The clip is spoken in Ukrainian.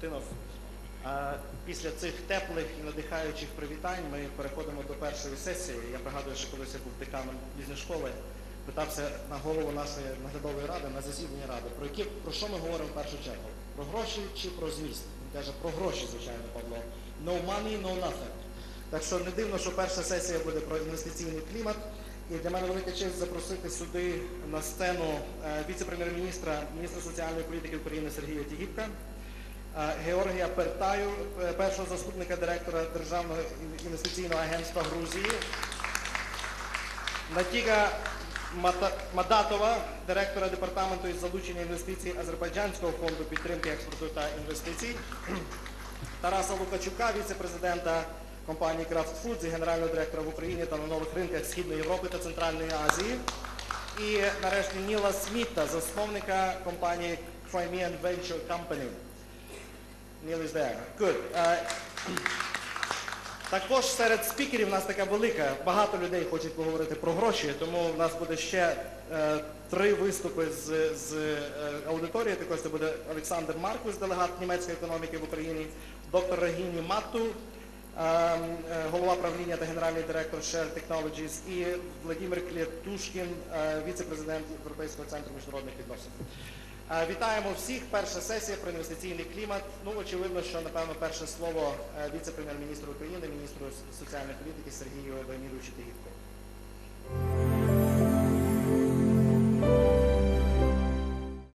Константинов. Після цих теплих і надихаючих привітань ми переходимо до першої сесії. Я пригадую, що колись я був деканом бізнес-школи, питався на голову нашої наглядової ради на засіданні ради, про які про що ми говоримо в першу чергу? Про гроші чи про зміст? Він каже, про гроші, звичайно, Павло. No money, no nothing. Так що не дивно, що перша сесія буде про інвестиційний клімат. І для мене велика честь запросити сюди на сцену е, віце-прем'єр-міністра, міністра соціальної політики України Сергія Тігіпка, Георгія Пертаю, е, першого заступника директора Державного інвестиційного агентства Грузії, Натіга Мадатова, директора департаменту із залучення інвестицій Азербайджанського фонду підтримки експорту та інвестицій, Тараса Лукачука, віце-президента компанії Kraft Foods і генерального директора в Україні та на нових ринках Східної Європи та Центральної Азії. І нарешті Ніла Сміта, засновника компанії Crimean Venture Company. Neil is there. Good. Е, також серед спікерів у нас така велика, багато людей хочуть поговорити про гроші, тому в нас буде ще е, три виступи з, е, аудиторії. Також це буде Олександр Маркус, делегат німецької економіки в Україні, доктор Регіні Матту, е, е, голова правління та генеральний директор Share Technologies і Владимир Клєтушкін, віце-президент Європейського центру міжнародних відносин. Е, Вітаємо всіх. Перша сесія про інвестиційний клімат. Ну, очевидно, що напевно перше слово е, віце-прем'єр-міністру України, міністру соціальної політики Сергію Леонідовичу Тигівку.